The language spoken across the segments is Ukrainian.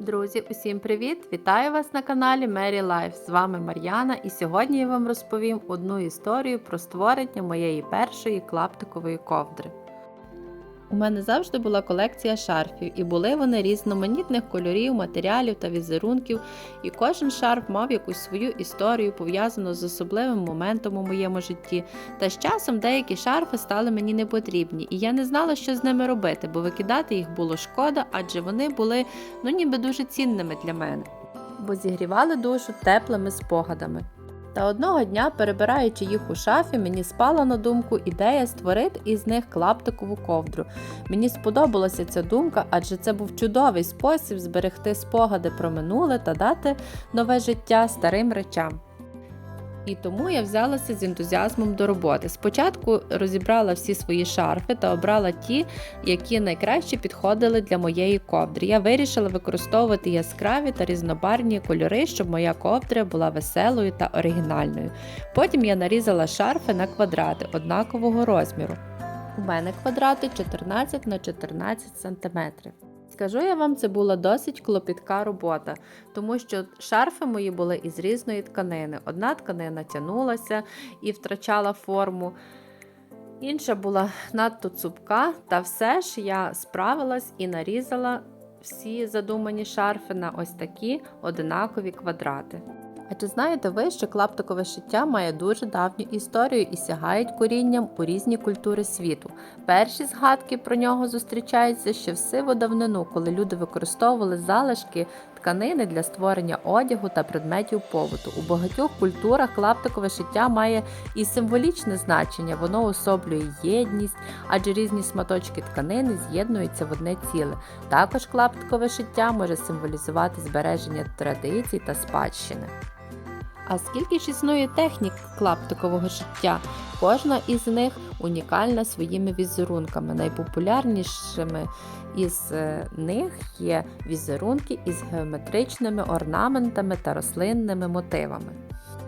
Друзі, усім привіт! Вітаю вас на каналі Mary Life. З вами Мар'яна, і сьогодні я вам розповім одну історію про створення моєї першої клаптикової ковдри. У мене завжди була колекція шарфів, і були вони різноманітних кольорів, матеріалів та візерунків, і кожен шарф мав якусь свою історію, пов'язану з особливим моментом у моєму житті. Та з часом деякі шарфи стали мені непотрібні, і я не знала, що з ними робити, бо викидати їх було шкода, адже вони були ну ніби дуже цінними для мене, бо зігрівали душу теплими спогадами. Та одного дня, перебираючи їх у шафі, мені спала на думку ідея створити із них клаптикову ковдру. Мені сподобалася ця думка, адже це був чудовий спосіб зберегти спогади про минуле та дати нове життя старим речам. І тому я взялася з ентузіазмом до роботи. Спочатку розібрала всі свої шарфи та обрала ті, які найкраще підходили для моєї ковдри. Я вирішила використовувати яскраві та різнобарвні кольори, щоб моя ковдра була веселою та оригінальною. Потім я нарізала шарфи на квадрати однакового розміру. У мене квадрати 14 на 14 см. Скажу я вам, це була досить клопітка робота, тому що шарфи мої були із різної тканини. Одна тканина тянулася і втрачала форму, інша була надто цупка, та все ж я справилась і нарізала всі задумані шарфи на ось такі одинакові квадрати. А чи знаєте ви, що клаптикове шиття має дуже давню історію і сягають корінням у різні культури світу? Перші згадки про нього зустрічаються ще в сиву давнину, коли люди використовували залишки тканини для створення одягу та предметів побуту. У багатьох культурах клаптикове шиття має і символічне значення, воно особлює єдність, адже різні шматочки тканини з'єднуються в одне ціле. Також клаптикове шиття може символізувати збереження традицій та спадщини. А скільки ж існує технік клаптикового життя, Кожна із них унікальна своїми візерунками. Найпопулярнішими із е, них є візерунки із геометричними орнаментами та рослинними мотивами.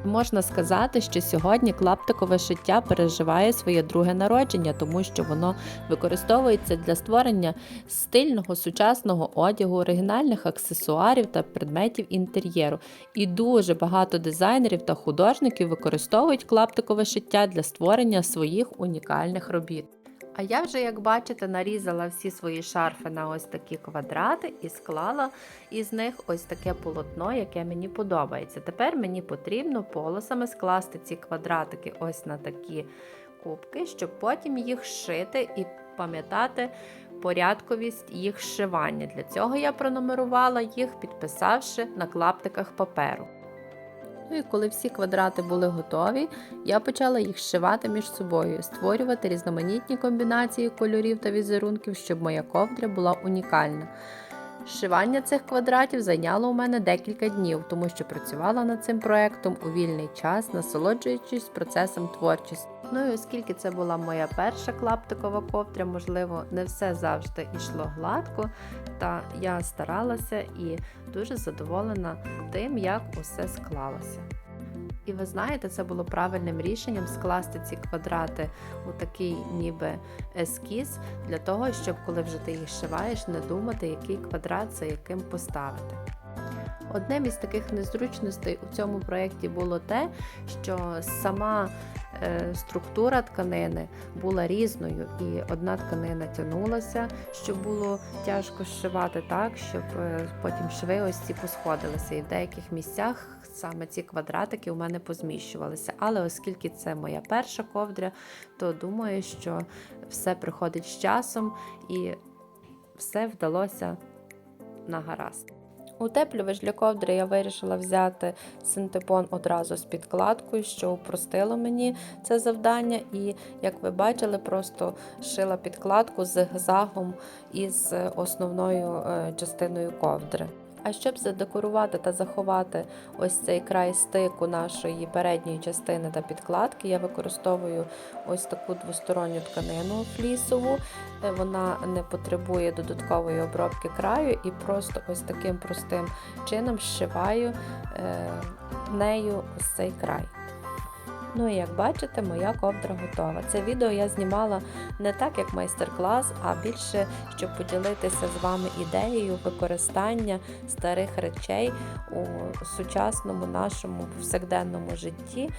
Можна сказати, що сьогодні клаптикове шиття переживає своє друге народження, тому що воно використовується для створення стильного сучасного одягу, оригінальних аксесуарів та предметів інтер'єру. І дуже багато дизайнерів та художників використовують клаптикове шиття для створення своїх унікальних робіт. А я вже, як бачите, нарізала всі свої шарфи на ось такі квадрати і склала із них ось таке полотно, яке мені подобається. Тепер мені потрібно полосами скласти ці квадратики ось на такі кубки, щоб потім їх шити і пам'ятати порядковість їх зшивання. Для цього я пронумерувала їх, підписавши на клаптиках паперу. Ну і коли всі квадрати були готові, я почала їх зшивати між собою, створювати різноманітні комбінації кольорів та візерунків, щоб моя ковдря була унікальна. Зшивання цих квадратів зайняло у мене декілька днів, тому що працювала над цим проектом у вільний час, насолоджуючись процесом творчості. Ну і оскільки це була моя перша клаптикова ковдря, можливо, не все завжди йшло гладко, та я старалася і дуже задоволена тим, як усе склалося. І ви знаєте, це було правильним рішенням скласти ці квадрати у такий ніби ескіз, для того, щоб коли вже ти їх шиваєш, не думати, який квадрат за яким поставити. Одним із таких незручностей у цьому проєкті було те, що сама структура тканини була різною, і одна тканина тягнулася, щоб було тяжко зшивати так, щоб е, потім шви ось ці посходилися. І в деяких місцях саме ці квадратики у мене позміщувалися. Але оскільки це моя перша ковдря, то думаю, що все приходить з часом і все вдалося на гаразд. Утеплювач для ковдри я вирішила взяти синтепон одразу з підкладкою, що упростило мені це завдання. І, як ви бачили, просто шила підкладку з зигзагом із основною е, частиною ковдри. А щоб задекорувати та заховати ось цей край стику нашої передньої частини та підкладки, я використовую ось таку двосторонню тканину флісову. Вона не потребує додаткової обробки краю і просто ось таким простим чином зшиваю е, нею ось цей край. Ну і як бачите, моя ковдра готова. Це відео я знімала не так, як майстер-клас, а більше, щоб поділитися з вами ідеєю використання старих речей у сучасному нашому повсякденному житті.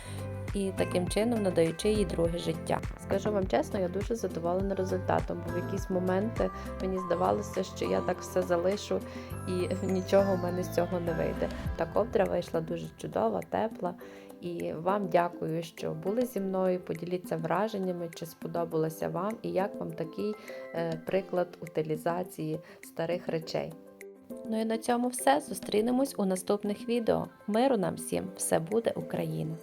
І таким чином надаючи їй друге життя. Скажу вам чесно, я дуже задоволена результатом, бо в якісь моменти мені здавалося, що я так все залишу і нічого в мене з цього не вийде. Та ковдра вийшла дуже чудова, тепла. І вам дякую, що були зі мною. Поділіться враженнями, чи сподобалося вам і як вам такий е, приклад утилізації старих речей. Ну і на цьому все. Зустрінемось у наступних відео. Миру нам всім! Все буде Україна!